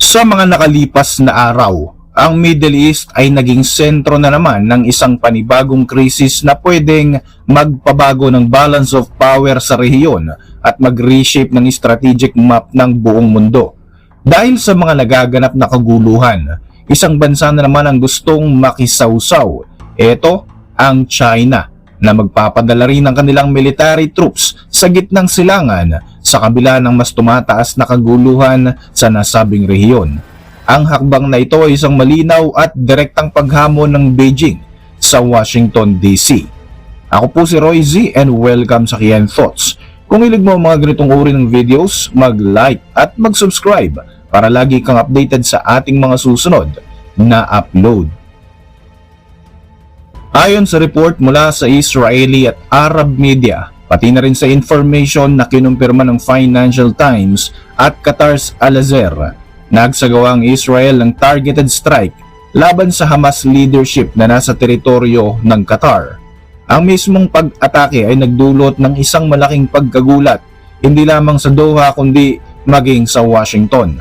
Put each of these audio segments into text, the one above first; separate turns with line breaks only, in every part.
Sa mga nakalipas na araw, ang Middle East ay naging sentro na naman ng isang panibagong krisis na pwedeng magpabago ng balance of power sa rehiyon at mag-reshape ng strategic map ng buong mundo. Dahil sa mga nagaganap na kaguluhan, isang bansa na naman ang gustong makisawsaw. Ito ang China na magpapadala rin ng kanilang military troops sa gitnang silangan sa kabila ng mas tumataas na kaguluhan sa nasabing rehiyon. Ang hakbang na ito ay isang malinaw at direktang paghamon ng Beijing sa Washington DC. Ako po si Roy Z and welcome sa Kian Thoughts. Kung hilig mo mga ganitong uri ng videos, mag-like at mag-subscribe para lagi kang updated sa ating mga susunod na upload. Ayon sa report mula sa Israeli at Arab media, pati na rin sa information na kinumpirma ng Financial Times at Qatar's Al Jazeera, nagsagawa ang Israel ng targeted strike laban sa Hamas leadership na nasa teritoryo ng Qatar. Ang mismong pag-atake ay nagdulot ng isang malaking pagkagulat hindi lamang sa Doha kundi maging sa Washington.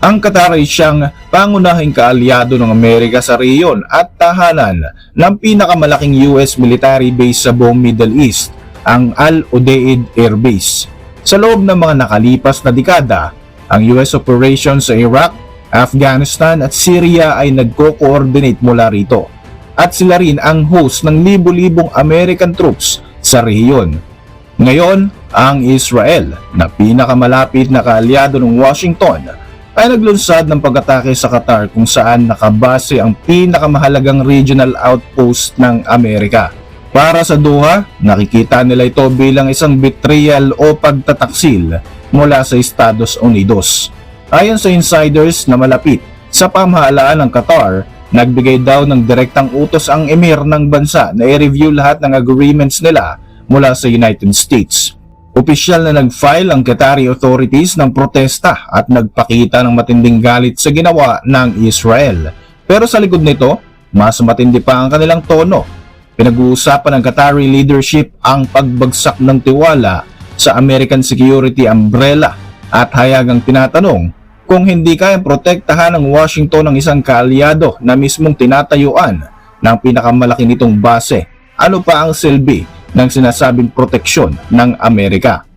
Ang Qatar ay siyang pangunahing kaalyado ng Amerika sa rehiyon at tahanan ng pinakamalaking US military base sa buong Middle East, ang Al Udeid Air Base. Sa loob ng mga nakalipas na dekada, ang US operations sa Iraq, Afghanistan at Syria ay nagko-coordinate mula rito. At sila rin ang host ng libu-libong American troops sa rehiyon. Ngayon, ang Israel na pinakamalapit na kaalyado ng Washington ay naglunsad ng pag-atake sa Qatar kung saan nakabase ang pinakamahalagang regional outpost ng Amerika. Para sa Doha, nakikita nila ito bilang isang betrayal o pagtataksil mula sa Estados Unidos. Ayon sa insiders na malapit sa pamahalaan ng Qatar, nagbigay daw ng direktang utos ang emir ng bansa na i-review lahat ng agreements nila mula sa United States. Opisyal na nag-file ang Qatari authorities ng protesta at nagpakita ng matinding galit sa ginawa ng Israel. Pero sa likod nito, mas matindi pa ang kanilang tono. Pinag-uusapan ng Qatari leadership ang pagbagsak ng tiwala sa American security umbrella at hayagang tinatanong kung hindi kayang protektahan ng Washington ng isang kaalyado na mismong tinatayuan ng pinakamalaki nitong base. Ano pa ang silbi ng sinasabing proteksyon ng Amerika.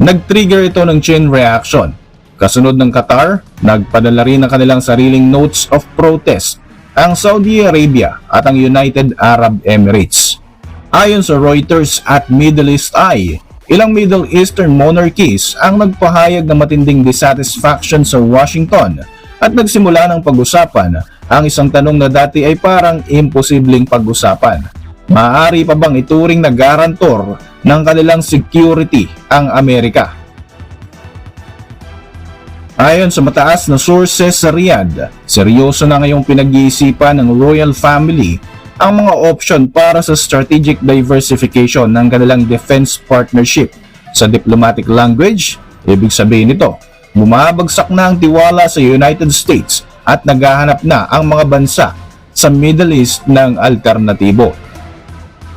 Nag-trigger ito ng chain reaction. Kasunod ng Qatar, nagpadala rin ng kanilang sariling notes of protest ang Saudi Arabia at ang United Arab Emirates. Ayon sa Reuters at Middle East Eye, ilang Middle Eastern monarchies ang nagpahayag ng matinding dissatisfaction sa Washington at nagsimula ng pag-usapan ang isang tanong na dati ay parang imposibleng pag-usapan maaari pa bang ituring na garantor ng kanilang security ang Amerika? Ayon sa mataas na sources sa Riyadh, seryoso na ngayong pinag-iisipan ng royal family ang mga option para sa strategic diversification ng kanilang defense partnership. Sa diplomatic language, ibig sabihin nito, bumabagsak na ang tiwala sa United States at naghahanap na ang mga bansa sa Middle East ng alternatibo.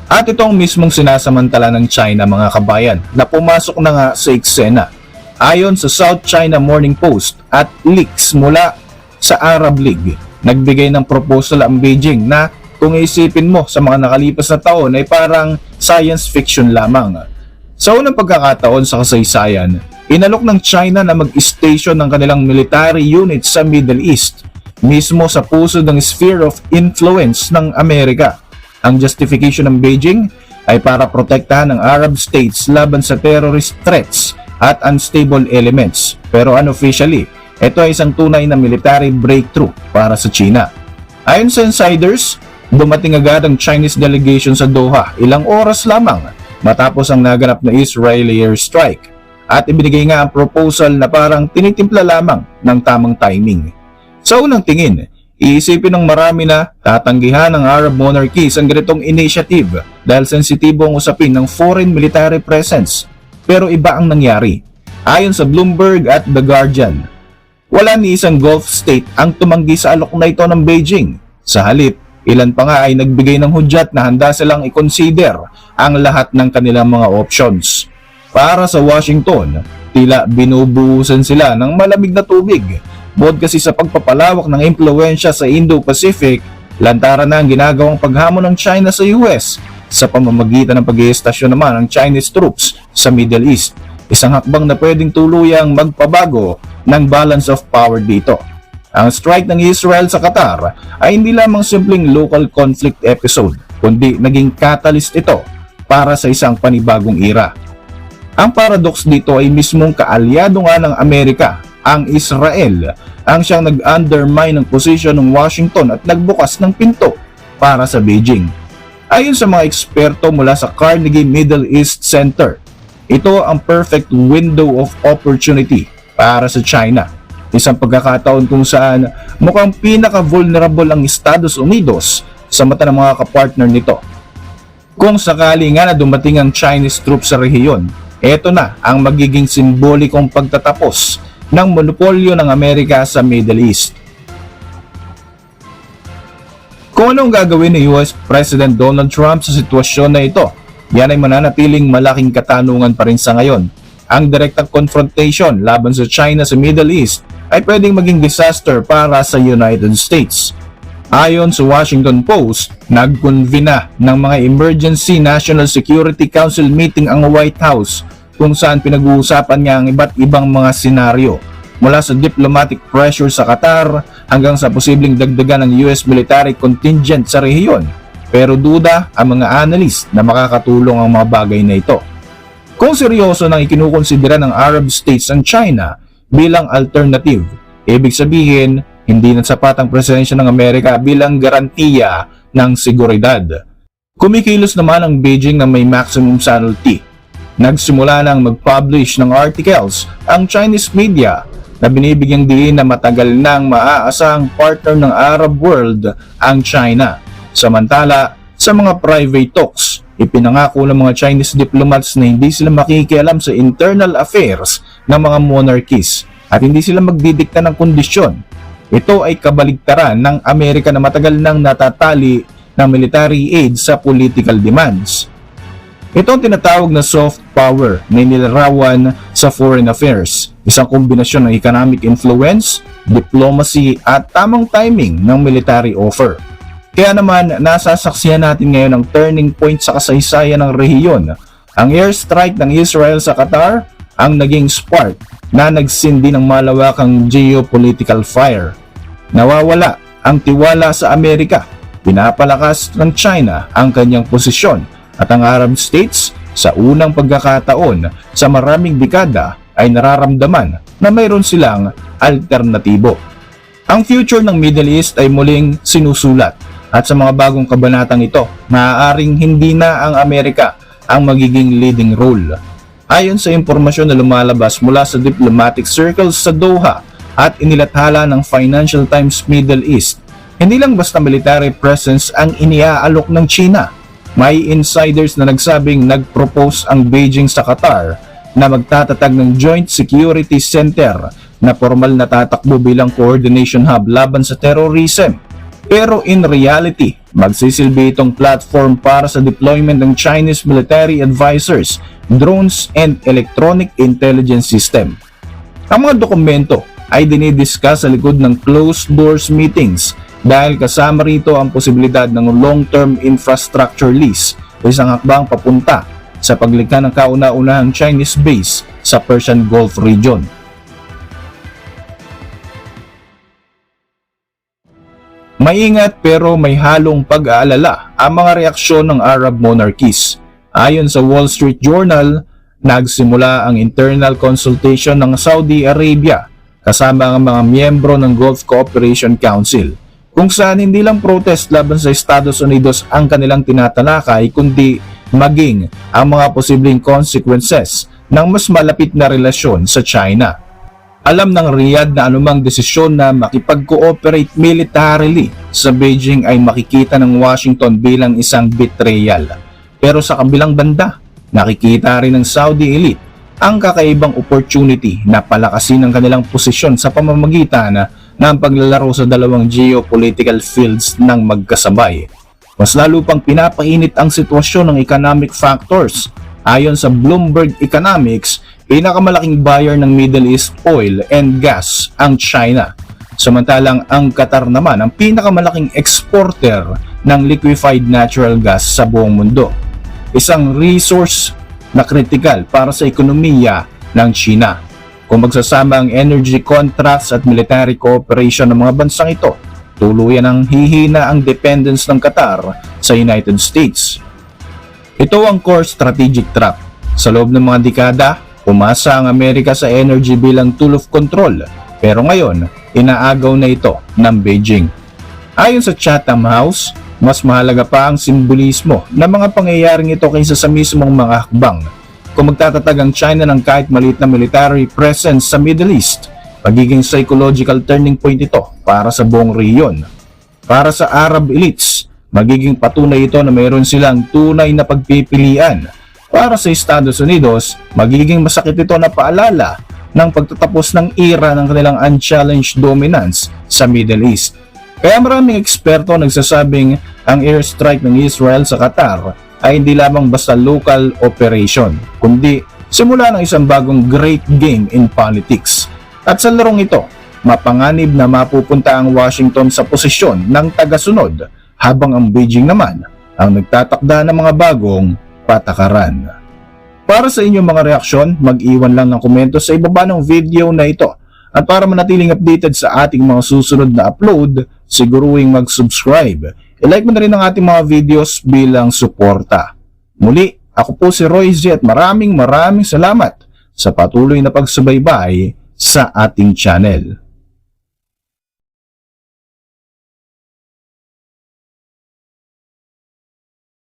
At ito ang mismong sinasamantala ng China mga kabayan na pumasok na nga sa eksena. Ayon sa South China Morning Post at leaks mula sa Arab League, nagbigay ng proposal ang Beijing na kung isipin mo sa mga nakalipas na taon ay parang science fiction lamang. Sa unang pagkakataon sa kasaysayan, inalok ng China na mag-station ng kanilang military unit sa Middle East, mismo sa puso ng sphere of influence ng Amerika. Ang justification ng Beijing ay para protektahan ng Arab states laban sa terrorist threats at unstable elements. Pero unofficially, ito ay isang tunay na military breakthrough para sa China. Ayon sa insiders, dumating agad ang Chinese delegation sa Doha ilang oras lamang matapos ang naganap na Israeli airstrike at ibinigay nga ang proposal na parang tinitimpla lamang ng tamang timing. Sa unang tingin, iisipin ng marami na tatanggihan ng Arab monarchies ang ganitong initiative dahil sensitibo ang usapin ng foreign military presence. Pero iba ang nangyari. Ayon sa Bloomberg at The Guardian, wala ni isang Gulf state ang tumanggi sa alok na ito ng Beijing. Sa halip, ilan pa nga ay nagbigay ng hudyat na handa silang i-consider ang lahat ng kanilang mga options. Para sa Washington, tila binubuhusan sila ng malamig na tubig Bukod kasi sa pagpapalawak ng impluensya sa Indo-Pacific, lantaran na ang ginagawang paghamon ng China sa US sa pamamagitan ng pag naman ng Chinese troops sa Middle East. Isang hakbang na pwedeng tuluyang magpabago ng balance of power dito. Ang strike ng Israel sa Qatar ay hindi lamang simpleng local conflict episode, kundi naging catalyst ito para sa isang panibagong era. Ang paradox dito ay mismong kaalyado nga ng Amerika, ang Israel, ang siyang nag-undermine ng posisyon ng Washington at nagbukas ng pinto para sa Beijing. Ayon sa mga eksperto mula sa Carnegie Middle East Center, ito ang perfect window of opportunity para sa China. Isang pagkakataon kung saan mukhang pinaka-vulnerable ang Estados Unidos sa mata ng mga kapartner nito. Kung sakali nga na dumating ang Chinese troops sa rehiyon, ito na ang magiging simbolikong pagtatapos ng monopolyo ng Amerika sa Middle East. Kung anong gagawin ni US President Donald Trump sa sitwasyon na ito, yan ay mananatiling malaking katanungan pa rin sa ngayon. Ang direktang confrontation laban sa China sa Middle East ay pwedeng maging disaster para sa United States. Ayon sa Washington Post, nagconvene na ng mga Emergency National Security Council meeting ang White House kung saan pinag-uusapan nga ang iba't ibang mga senaryo mula sa diplomatic pressure sa Qatar hanggang sa posibleng dagdagan ng US military contingent sa rehiyon. Pero duda ang mga analyst na makakatulong ang mga bagay na ito. Kung seryoso nang ikinukonsidera ng Arab states ang China bilang alternative, ibig sabihin hindi na sapat ang presensya ng Amerika bilang garantiya ng seguridad. Kumikilos naman ang Beijing na may maximum subtlety. Nagsimula nang mag-publish ng articles ang Chinese media na binibigyang diin na matagal nang maaasahang partner ng Arab world ang China. Samantala, sa mga private talks, ipinangako ng mga Chinese diplomats na hindi sila makikialam sa internal affairs ng mga monarchies at hindi sila magdidikta ng kondisyon ito ay kabaligtaran ng Amerika na matagal nang natatali ng military aid sa political demands. Ito ang tinatawag na soft power na nilarawan sa foreign affairs, isang kombinasyon ng economic influence, diplomacy at tamang timing ng military offer. Kaya naman, nasasaksihan natin ngayon ang turning point sa kasaysayan ng rehiyon. Ang airstrike ng Israel sa Qatar ang naging spark na nagsindi ng malawakang geopolitical fire. Nawawala ang tiwala sa Amerika. Pinapalakas ng China ang kanyang posisyon at ang Arab states sa unang pagkakataon sa maraming dekada ay nararamdaman na mayroon silang alternatibo. Ang future ng Middle East ay muling sinusulat at sa mga bagong kabanatang ito, maaaring hindi na ang Amerika ang magiging leading role Ayon sa impormasyon na lumalabas mula sa diplomatic circles sa Doha at inilathala ng Financial Times Middle East, hindi lang basta military presence ang iniaalok ng China. May insiders na nagsabing nag-propose ang Beijing sa Qatar na magtatatag ng Joint Security Center na formal na tatakbo bilang coordination hub laban sa terrorism. Pero in reality, magsisilbi itong platform para sa deployment ng Chinese military advisors drones, and electronic intelligence system. Ang mga dokumento ay dinidiscuss sa likod ng closed doors meetings dahil kasama rito ang posibilidad ng long-term infrastructure lease o isang hakbang papunta sa paglikha ng kauna-unahang Chinese base sa Persian Gulf region. Maingat pero may halong pag-aalala ang mga reaksyon ng Arab monarchies Ayon sa Wall Street Journal, nagsimula ang internal consultation ng Saudi Arabia kasama ang mga miyembro ng Gulf Cooperation Council kung saan hindi lang protest laban sa Estados Unidos ang kanilang tinatalakay kundi maging ang mga posibleng consequences ng mas malapit na relasyon sa China. Alam ng Riyadh na anumang desisyon na makipag-cooperate militarily sa Beijing ay makikita ng Washington bilang isang betrayal pero sa kabilang banda, nakikita rin ng Saudi elite ang kakaibang opportunity na palakasin ang kanilang posisyon sa pamamagitan ng paglalaro sa dalawang geopolitical fields ng magkasabay. Mas lalo pang pinapainit ang sitwasyon ng economic factors. Ayon sa Bloomberg Economics, pinakamalaking buyer ng Middle East oil and gas ang China Samantalang ang Qatar naman ang pinakamalaking exporter ng liquefied natural gas sa buong mundo. Isang resource na kritikal para sa ekonomiya ng China. Kung magsasama ang energy contracts at military cooperation ng mga bansang ito, tuluyan ang hihina ang dependence ng Qatar sa United States. Ito ang core strategic trap. Sa loob ng mga dekada, umasa ang Amerika sa energy bilang tool of control, pero ngayon, inaagaw na ito ng Beijing. Ayon sa Chatham House, mas mahalaga pa ang simbolismo ng mga pangyayaring ito kaysa sa mismong mga hakbang. Kung magtatatag ang China ng kahit maliit na military presence sa Middle East, magiging psychological turning point ito para sa buong rehiyon. Para sa Arab elites, magiging patunay ito na mayroon silang tunay na pagpipilian. Para sa Estados Unidos, magiging masakit ito na paalala ng pagtatapos ng era ng kanilang unchallenged dominance sa Middle East. Kaya maraming eksperto nagsasabing ang airstrike ng Israel sa Qatar ay hindi lamang basta local operation, kundi simula ng isang bagong great game in politics. At sa larong ito, mapanganib na mapupunta ang Washington sa posisyon ng tagasunod habang ang Beijing naman ang nagtatakda ng mga bagong patakaran. Para sa inyong mga reaksyon, mag-iwan lang ng komento sa ibaba ng video na ito. At para manatiling updated sa ating mga susunod na upload, siguruhing mag-subscribe. I-like mo na rin ang ating mga videos bilang suporta. Muli, ako po si Roy Z at maraming maraming salamat sa patuloy na pagsubaybay sa ating channel.